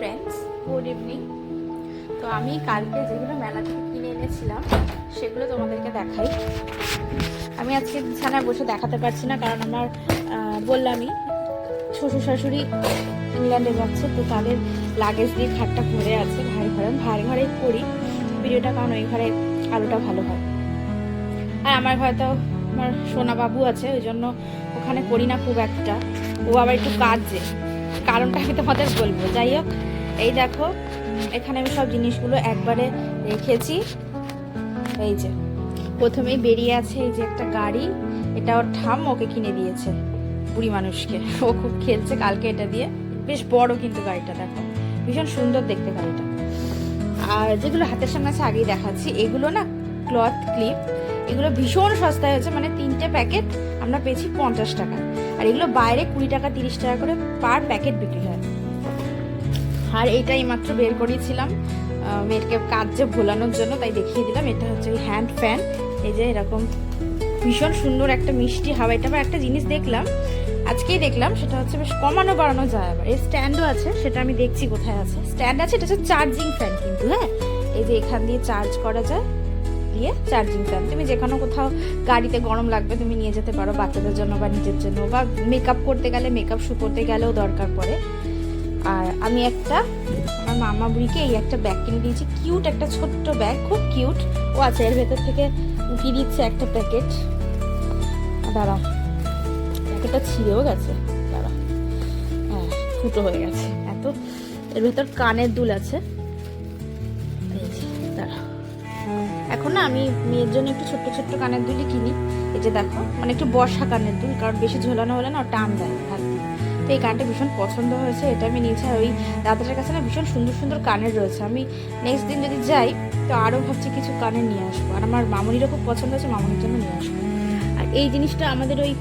Friends good evening তো আমি কালকে যেগুলো মেলা থেকে কিনে এনেছিলাম, সেগুলো তোমাদেরকে দেখাই। আমি আজকে বিছানায় বসে দেখাতে পারছি না, কারণ আমার বললামই শ্বশুর শাশুড়ি ইংল্যান্ডে যাচ্ছে, তো তাদের লাগেজ দিয়ে খাটটা ভরে আছে ভারী ঘরে ভারী ঘরেই করি ভিডিওটা কারণ ওই ঘরে আলোটা ভালো হয়। আর আমার ঘরে তো আমার সোনা বাবু আছে, ওই জন্য ওখানে করি না খুব একটা। ও আবার একটু কাজে, কারণটা আমি তোমাদের বলব। যাই হোক এই দেখো এখানে আমি সব জিনিসগুলো একবারে রেখেছি। এই যে, প্রথমেই বেরিয়ে আছে এই যে একটা গাড়ি। এটা ওর ঠাম ওকে কিনে দিয়েছে, বুড়ি মানুষকে। ও খুব খেলছে কালকে এটা দিয়ে। বেশ বড় কিন্তু গাড়িটা, দেখো। ভীষণ সুন্দর দেখতে গাড়িটা। আর যেগুলো হাতের সামনে আছে আগেই দেখাচ্ছি, এগুলো না ক্লথ ক্লিপ এগুলো ভীষণ সস্তায় হয়েছে মানে তিনটে প্যাকেট আমরা পেয়েছি পঞ্চাশ টাকা। আর এগুলো বাইরে কুড়ি টাকা, তিরিশ টাকা করে পার প্যাকেট বিক্রি হয়। আর এইটাই মাত্র বের করিয়েছিলাম আহ, মেয়েকে কাজে ভোলানোর জন্য তাই দেখিয়ে দিলাম। এটা হচ্ছে হ্যান্ড ফ্যান এই যে এরকম ভীষণ সুন্দর একটা মিষ্টি হাওয়া। এটা একটা জিনিস দেখলাম আজকেই দেখলাম সেটা হচ্ছে বেশ কমানো বাড়ানো যায় আবার। এর স্ট্যান্ডও আছে সেটা আমি দেখছি কোথায় আছে। স্ট্যান্ড আছে এটা হচ্ছে চার্জিং ফ্যান কিন্তু হ্যাঁ? এই যে এখান দিয়ে চার্জ করা যায় দিয়ে চার্জিং ফ্যান তুমি যেখানে কোথাও গাড়িতে গরম লাগবে তুমি নিয়ে যেতে পারো বাচ্চাদের জন্য বা নিজের জন্য বা মেকআপ করতে গেলে মেকআপ শু করতে গেলেও দরকার পড়ে। আর আমি একটা, আমার মামা বুড়িকে এই একটা ব্যাগ কিনে দিয়েছি। কিউট একটা ছোট্ট ব্যাগ খুব কিউট ও আছে, এর ভেতর থেকে দিচ্ছে একটা প্যাকেট দাঁড়াও। প্যাকেটটা ছিঁড়েও গেছে। দাঁড়াও। হ্যাঁ ফুটো হয়ে গেছে। এত, এর ভেতর কানের দুল আছে। যে এখন না, আমি মেয়ের জন্য একটু ছোট্ট ছোট্ট কানের দুলই কিনি। এই যে দেখো মানে একটু বর্ষা কানের দুল, কারণ বেশি ঝোলানো হলে না টান দেয় দিয়ে তো এই কানটা ভীষণ পছন্দ হয়েছে, এটা আমি নিয়েছি। আর ওই দাদাটার কাছে না ভীষণ সুন্দর সুন্দর কানের রয়েছে। আমি নেক্সট দিন যদি যাই, তো আরও ভাবছি কিছু কানের নিয়ে আসব। আর আমার মামনিরও খুব পছন্দ হয়েছে, মামনির জন্য নিয়ে আসব। আর এই জিনিসটা আমাদের ওই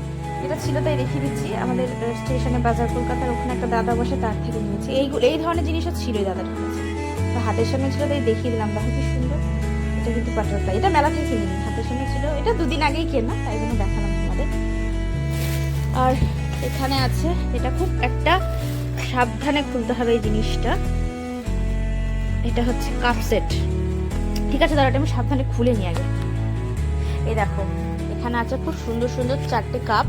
এটা ছিল তাই রেখে দিচ্ছি, আমাদের স্টেশনে বাজার কলকাতার ওখানে একটা দাদা বসে তার থেকে নিয়েছি। এইগুলো এই ধরনের জিনিসও ছিল এই দাদাটার কাছে। তো হাতের সামনে ছিল তাই দেখিয়ে দিলাম, দেখো কি সুন্দর। এটা কিন্তু বাটারফ্লাই এটা মেলা থেকে কিনিনি হাতের সামনে ছিল, এটা দুদিন আগেই কেনা, তাই জন্য দেখালাম তোমাদের। আর এখানে আছে। এটা খুব একটা সাবধানে খুলতে হবে এই জিনিসটা। এটা হচ্ছে কাপ সেট। ঠিক আছে দাঁড়াটা আমি সাবধানে খুলে নিয়ে আগে। এই দেখো, এখানে আছে খুব সুন্দর সুন্দর চারটে কাপ।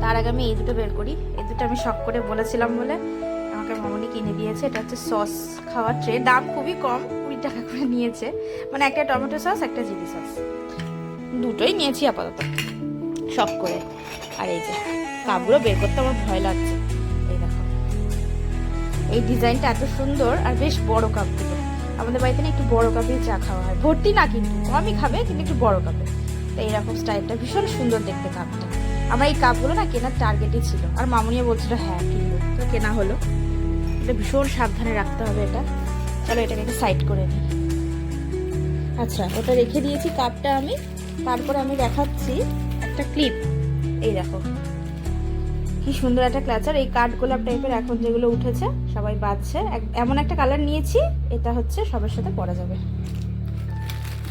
তার আগে আমি এই দুটো বের করি। এই দুটো আমি শখ করে বলেছিলাম বলে আমাকে মামনি কিনে দিয়েছে। এটা হচ্ছে সস খাওয়ার ট্রে দাম খুবই কম, কুড়ি টাকা করে নিয়েছে। মানে একটা টমেটো সস, একটা চিলি সস। দুটোই নিয়েছি আপাতত। শখ করে। আর এই যে কাপগুলো বের করতে আমার ভয় লাগছে। এই দেখো। এই ডিজাইনটা এত সুন্দর আর বেশ বড় কাপগুলো আমাদের বাড়িতে না একটু বড় কাপেই চা খাওয়া হয়। ভর্তি না কিন্তু, কমই খাবে, কিন্তু একটু বড় কাপে। তো এইরকম স্টাইলটা ভীষণ সুন্দর দেখতে কাপটা। আমার এই কাপগুলো না কেনার টার্গেটই ছিল। আর মামুনিও বলছিল হ্যাঁ কিনবো। তো কেনা হলো। এটা ভীষণ সাবধানে রাখতে হবে এটা। চলো এটাকে একটু সাইড করে নিই। আচ্ছা ওটা রেখে দিয়েছি কাপটা আমি। তারপরে আমি দেখাচ্ছি একটা ক্লিপ এই দেখো। কি সুন্দর একটা ক্লাচার এই কাঠ গোলাপ টাইপের এখন যেগুলো উঠেছে, সবাই এক- এমন একটা কালার নিয়েছি, এটা হচ্ছে সবার সাথে পরা যাবে।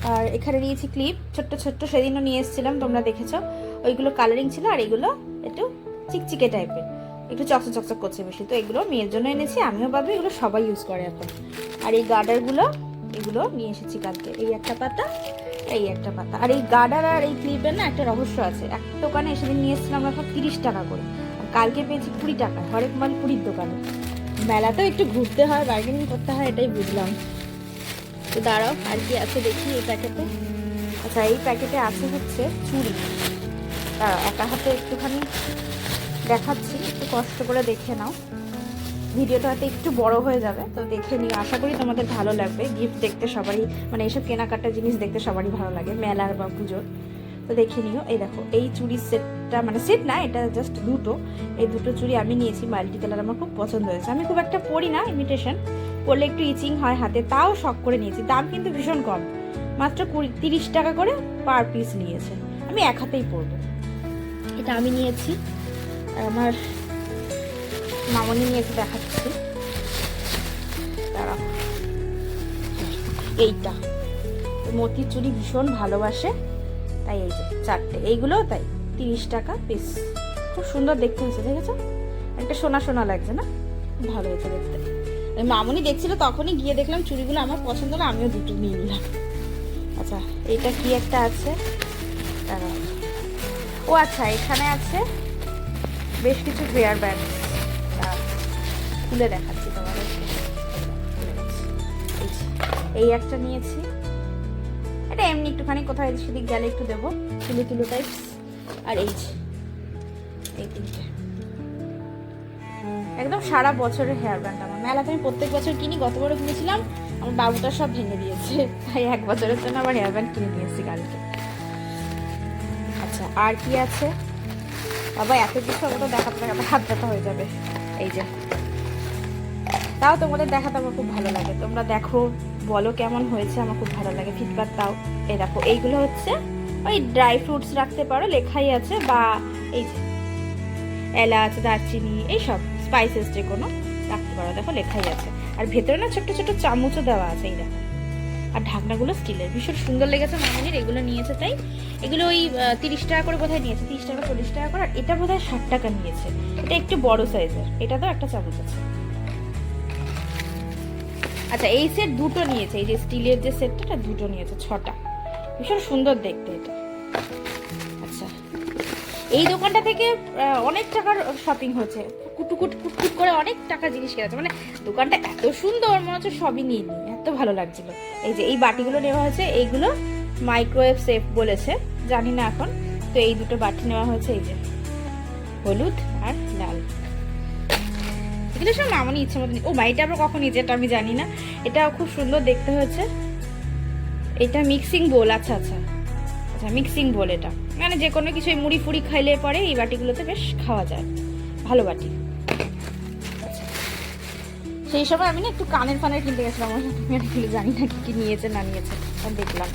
আর এখানে নিয়েছি ক্লিপ ছোট্ট ছোট্ট সেদিনও নিয়ে এসেছিলাম, তোমরা দেখেছ। ওইগুলো কালারিং ছিল আর এগুলো একটু চিকচিকে টাইপের একটু চকচক চকচক করছে বেশি। তো এগুলো মেয়ের জন্য এনেছি, আমিও ভাবি এগুলো সবাই ইউজ করে এখন। আর এই গার্ডারগুলো এগুলো নিয়ে এসেছি কালকে। এই একটা পাতা এই একটা পাতা। আর এই গার্ডার আর এই ক্লিপের না একটা রহস্য আছে। এক দোকানে সেদিন নিয়ে এসেছিলাম আমরা তিরিশ টাকা করে। কালকে পেয়েছি কুড়ি টাকা। হরেক মাল কুড়ির দোকানে। মেলাতেও একটু ঘুরতে হয় বার্গেনিং করতে হয়, এটাই বুঝলাম। তো দাঁড়াও, আর কি আছে দেখি এই প্যাকেটে। আচ্ছা এই প্যাকেটে আছে হচ্ছে চুড়ি। একা হাতে একটুখানি দেখাচ্ছি, একটু কষ্ট করে দেখে নাও। ভিডিওটা হয়তো একটু বড় হয়ে যাবে, তো দেখে নিও। আশা করি তোমাদের ভালো লাগবে। গিফট দেখতে সবারই মানে এইসব কেনাকাটা জিনিস দেখতে সবারই ভালো লাগে, মেলার বা পুজোর। তো দেখে নিও, এই দেখো, এই চুড়ির সেটটা মানে সেট না, এটা জাস্ট দুটো। এই দুটো চুড়ি আমি নিয়েছি মাল্টি কালার আমার খুব পছন্দ হয়েছে। আমি খুব একটা পরি না ইমিটেশন পরলে একটু ইচিং হয় হাতে, তাও শখ করে নিয়েছি। দাম কিন্তু ভীষণ কম, মাত্র কুড়ি, তিরিশ টাকা করে পার পিস নিয়েছে। আমি এক হাতেই পরবো। এটা আমি নিয়েছি আর আমার মামনি নিয়েছে দেখাচ্ছি। এইটা। মতির চুড়ি ভীষণ ভালোবাসে। তাই এই যে চারটে। এইগুলোও তাই, তিরিশ টাকা পিস খুব সুন্দর দেখতে হয়েছে, দেখেছ? একটা সোনা সোনা লাগছে না? ভালো হয়েছে দেখতে। ওই মামুনি দেখছিল তখনই গিয়ে দেখলাম চুড়িগুলো আমার পছন্দ না, আমিও দুটো নিয়ে নিলাম। আচ্ছা এইটা কি একটা আছে। ও আচ্ছা এখানে আছে বেশ কিছু হেয়ার ব্যান্ড খুলে দেখাচ্ছি তোমাদের। এই একটা নিয়েছি। এটা এমনি একটুখানি এদিক সেদিক গেলে একটু দেবো। তুলো তুলো টাইপস আর এই এই তিনটে। একদম সারা বছরের হেয়ার ব্যান্ড আমার। মেলাতে আমি প্রত্যেক বছর কিনি গতবারও কিনেছিলাম। আমার বাবুটা সব ভেঙে দিয়েছে। তাই এক বছরের জন্য আবার হেয়ার ব্যান্ড কিনে নিয়েছি কালকে। আচ্ছা আর কি আছে? বাবা, এত কিছু আমার তো দেখাতে দেখাতে হাত ব্যথা হয়ে যাবে। এই যে তাও তোমাদের দেখাতে আমার খুব ভালো লাগে। তোমরা দেখো, বলো কেমন হয়েছে, আমার খুব ভালো লাগে। ফিডব্যাক দাও। এই দেখো, এইগুলো হচ্ছে ওই ড্রাই ফ্রুটস রাখতে পারো, লেখাই আছে বা এই এলাচ, দারচিনি, এইসব স্পাইসেস যে কোনো রাখতে পারো। দেখো, লেখাই আছে। আর ভেতরে না ছোট্ট ছোট্ট চামচও দেওয়া আছে, এই দেখো। আর ঢাকনাগুলো স্টিলের ভীষণ সুন্দর লেগেছে মামনির, এগুলো নিয়েছে তাই। এগুলো ওই তিরিশ টাকা করে বোধহয় নিয়েছে, তিরিশ টাকা, চল্লিশ টাকা করে। আর এটা বোধহয় ষাট টাকা নিয়েছে। এটা একটু বড় সাইজের এটা তো একটা চামচ আছে। আচ্ছা এই সেট দুটো নিয়েছে, এই যে স্টিলের যে সেটটা দুটো নিয়েছে, ছটা। ভীষণ সুন্দর দেখতে এটা। আচ্ছা এই দোকানটা থেকে অনেক টাকার শপিং হচ্ছে কুটুকুট, কুটকুট করে অনেক টাকা জিনিস কেনা মানে দোকানটা এত সুন্দর, মনে হচ্ছে সবই নিয়ে নিই। এত ভালো লাগছিল। এই যে এই বাটিগুলো নেওয়া হয়েছে, এইগুলো মাইক্রোওয়েভ সেফ বলেছে, জানি না এখন। তো এই দুটো বাটি নেওয়া হয়েছে, এই যে হলুদ আর এগুলো সব মামনি ইচ্ছে মতো ও বাড়িটা আবার কখন নিয়েছে এটা আমি জানি না। এটা খুব সুন্দর দেখতে হয়েছে। এটা মিক্সিং বোল আচ্ছা আচ্ছা। আচ্ছা মিক্সিং বোল এটা। মানে যে কোনো কিছু মুড়ি ফুড়ি খাইলে পরে এই বাটিগুলোতে বেশ খাওয়া যায়। ভালো বাটি। আচ্ছা। সেই সময় আমি না একটু কানের ফানের কিনতে গেছিলাম, আমার জানি না কি নিয়েছে, না নিয়েছে। দেখলাম।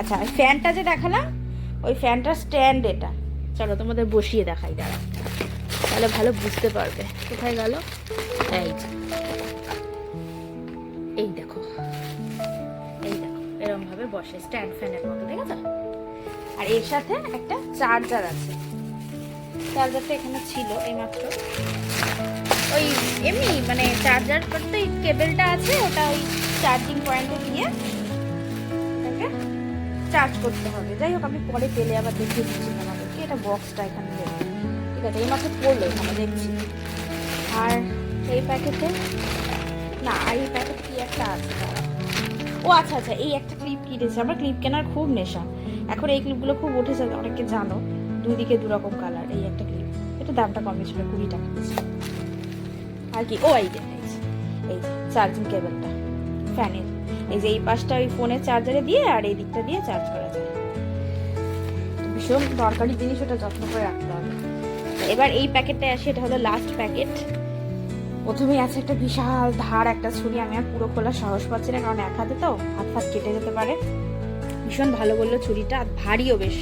আচ্ছা ফ্যানটা যে দেখালাম, ওই ফ্যানটার স্ট্যান্ড এটা। চলো তোমাদের বসিয়ে দেখাই দাঁড়া তাহলে ভালো বুঝতে পারবে। কোথায় গেল? এই। এই দেখো। এই দেখো এরকম ভাবে বসে স্ট্যান্ড ফ্যানের মতো দেখেছ আর এর সাথে একটা চার্জার আছে। চার্জারটা এখানে ছিল এইমাত্র। ওই এমনি মানে চার্জার করতে কেবেলটা আছে ওটা ওই চার্জিং পয়েন্টে দিয়ে এটাকে চার্জ করতে হবে। যাই হোক আমি পরে পেলে আবার দেখিয়ে দিচ্ছি তোমাদেরকে। এটা বক্সটা এখানে নেই। ঠিক আছে, এই এইমাত্র পড়ল এখানে দেখছি। আর এই প্যাকেটে, না, আর এই প্যাকেট কি একটা আছে? ও আচ্ছা আচ্ছা এই একটা ক্লিপ কিনেছে আমার ক্লিপ কেনার খুব নেশা। এখন এই ক্লিপগুলো খুব উঠেছে, অনেকে জানো, দুই দিকে দু রকম কালার, এই একটা ক্লিপ। একটু দামটা কমে ছিল কুড়ি টাকা আর কি, ও যে, এই চার্জিং কেবলটা ফ্যানের এই যে, এই পাশটা ওই ফোনের চার্জারে দিয়ে আর এই দিকটা দিয়ে চার্জ করা যায়। ভীষণ দরকারি জিনিস, ওটা যত্ন করে রাখতে হবে। এবার এই প্যাকেটটা আসে, এটা হলো লাস্ট প্যাকেট প্রথমেই আছে একটা বিশাল ধার, একটা ছুরি, আমি আর পুরো খোলা সাহস পাচ্ছি না, কারণ এক হাতে তো হাত ফাত কেটে যেতে পারে। ভীষণ ভালো বলল ছুরিটা, আর ভারীও বেশ।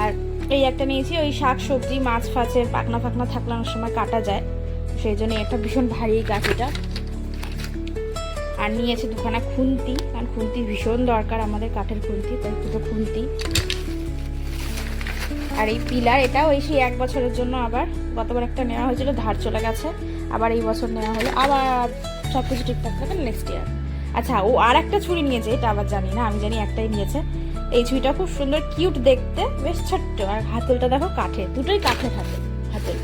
আর এই একটা নিয়েছি, ওই শাক সবজি, মাছ ফাছে পাকনা ফাকনা থাকলে অনেক সময় কাটা যায়। সেই জন্য এটা ভীষণ ভারী গাছিটা আর নিয়েছে দুখানা খুন্তি, কারণ খুন্তি ভীষণ দরকার আমাদের কাঠের খুন্তি, তাই দুটো খুন্তি। আর এই পিলার, এটা ওই সেই এক বছরের জন্য আবার গতবার একটা নেওয়া হয়েছিল, ধার চলে গেছে। আবার এই বছর নেওয়া হলো, আবার সব কিছু ঠিকঠাক থাকে নেক্সট ইয়ার আচ্ছা ও আর একটা ছুরি নিয়েছে, এটা আবার জানি না, আমি জানি একটাই নিয়েছে। এই ছুরিটা খুব সুন্দর কিউট দেখতে, বেশ ছোট্ট। আর হাতলটা দেখো কাঠে, দুটোই কাঠে থাকে হাতল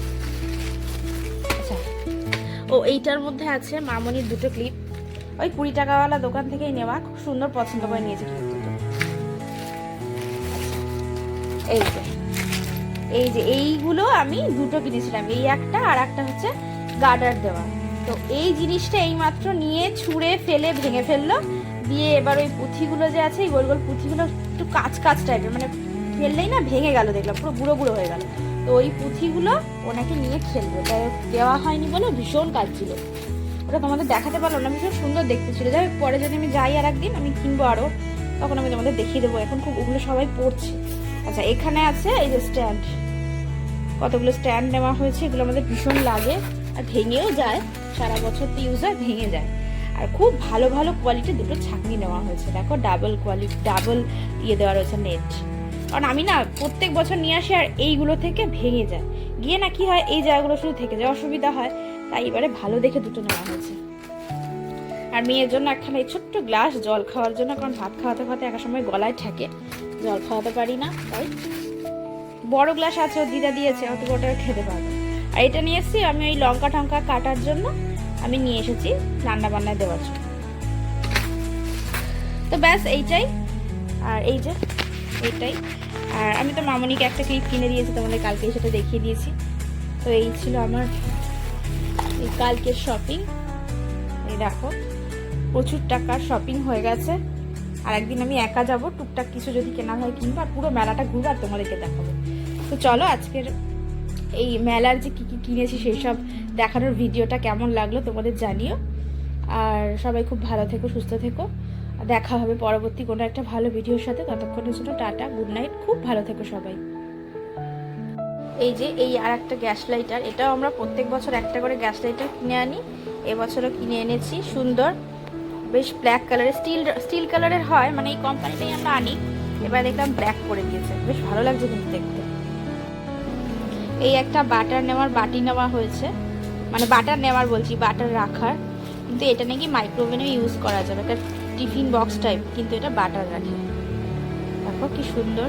আচ্ছা ও এইটার মধ্যে আছে মামনির দুটো ক্লিপ ওই কুড়ি টাকাওয়ালা দোকান থেকেই নেওয়া, খুব সুন্দর পছন্দ করে নিয়েছে। এই যে এই যে এইগুলো আমি দুটো কিনেছিলাম, এই একটা আর একটা হচ্ছে গার্ডার দেওয়া। তো এই জিনিসটা এইমাত্র নিয়ে ছুঁড়ে ফেলে, ভেঙে ফেলল, দিয়ে এবার ওই পুঁথিগুলো যে আছে, এই গোল গোল পুঁথিগুলো একটু কাঁচ কাঁচ টাইপের মানে ফেললেই না ভেঙে গেল দেখলাম, পুরো বুড়ো বুড়ো হয়ে গেল। তো ওই পুঁথিগুলো ওনাকে নিয়ে খেলবে তাই দেওয়া হয়নি বলে ভীষণ কাজ ছিল। ওটা তোমাদের দেখাতে পারল না, ভীষণ সুন্দর দেখতে ছিল। যাই পরে যদি আমি যাই আর একদিন আমি কিনবো আরও তখন আমি তোমাদের দেখিয়ে দেবো। এখন খুব ওগুলো সবাই পড়ছে। আচ্ছা এখানে আছে এই যে স্ট্যান্ড। কতগুলো স্ট্যান্ড নেওয়া হয়েছে, এগুলো আমাদের ভীষণ লাগে আর ভেঙেও যায়, সারা বছর তো ইউজ হয়, ভেঙে যায়। আর খুব ভালো ভালো কোয়ালিটির দুটো ছাঁকনি নেওয়া হয়েছে। দেখো ডাবল কোয়ালিটি ডাবল ইয়ে দেওয়া রয়েছে নেট কারণ আমি না প্রত্যেক বছর নিয়ে আসি আর এইগুলো থেকে ভেঙে যায়। গিয়ে না কি হয়, এই জায়গাগুলো শুধু থেকে যায়, অসুবিধা হয়। তাই এবারে ভালো দেখে দুটো নেওয়া হয়েছে। আর মেয়ের জন্য একখানে এই ছোট্ট গ্লাস জল খাওয়ার জন্য, কারণ ভাত খাওয়াতে খাওয়াতে এক সময় গলায় ঠেকে। জল খাওয়াতে পারি না, তাই। বড় গ্লাস আছে, ওর দিদা দিয়েছে, অত ওটা খেতে পারব আর এটা নিয়ে এসেছি, আমি ওই লঙ্কা টঙ্কা কাটার জন্য আমি নিয়ে এসেছি রান্না বান্নায় দেওয়ার জন্য। তো ব্যাস, এইটাই। আর এই যে, এইটাই। আর আমি তো মামনিকে একটা ক্লিপ কিনে দিয়েছি, তোমাদের কালকে সেটা দেখিয়ে দিয়েছি। তো এই ছিল আমার এই কালকের শপিং এই দেখো, প্রচুর টাকার শপিং হয়ে গেছে। আর একদিন আমি একা যাব, টুকটাক কিছু যদি কেনা হয় কিনবো, আর পুরো মেলাটা ঘুরবো আর তোমাদেরকে দেখাবো। তো চলো আজকের এই মেলার যে কী কী কিনেছি সেই সব দেখানোর ভিডিওটা কেমন লাগল তোমাদের জানিও। আর সবাই খুব ভালো থেকো, সুস্থ থেকো। দেখা হবে পরবর্তী কোনো একটা ভালো ভিডিওর সাথে। ততক্ষণের জন্য টাটা, গুড নাইট, খুব ভালো থেকো সবাই। এই যে এই আর একটা গ্যাস লাইটার, এটাও আমরা প্রত্যেক বছর একটা করে গ্যাস লাইটার কিনে আনি। এবছরও কিনে এনেছি, সুন্দর। বেশ ব্ল্যাক কালারের স্টিল স্টিল কালারের হয় মানে এই কোম্পানিটাই আমরা আনি। এবার দেখলাম ব্ল্যাক করে দিয়েছে। বেশ ভালো লাগছে কিন্তু দেখতে। এই একটা বাটার নেওয়ার বাটি নেওয়া হয়েছে। মানে বাটার নেওয়ার বলছি বাটার রাখার। কিন্তু এটা নাকি মাইক্রোওভেনে ইউজ করা যাবে। একটা টিফিন বক্স টাইপ কিন্তু এটা বাটার রাখে। দেখো কি সুন্দর।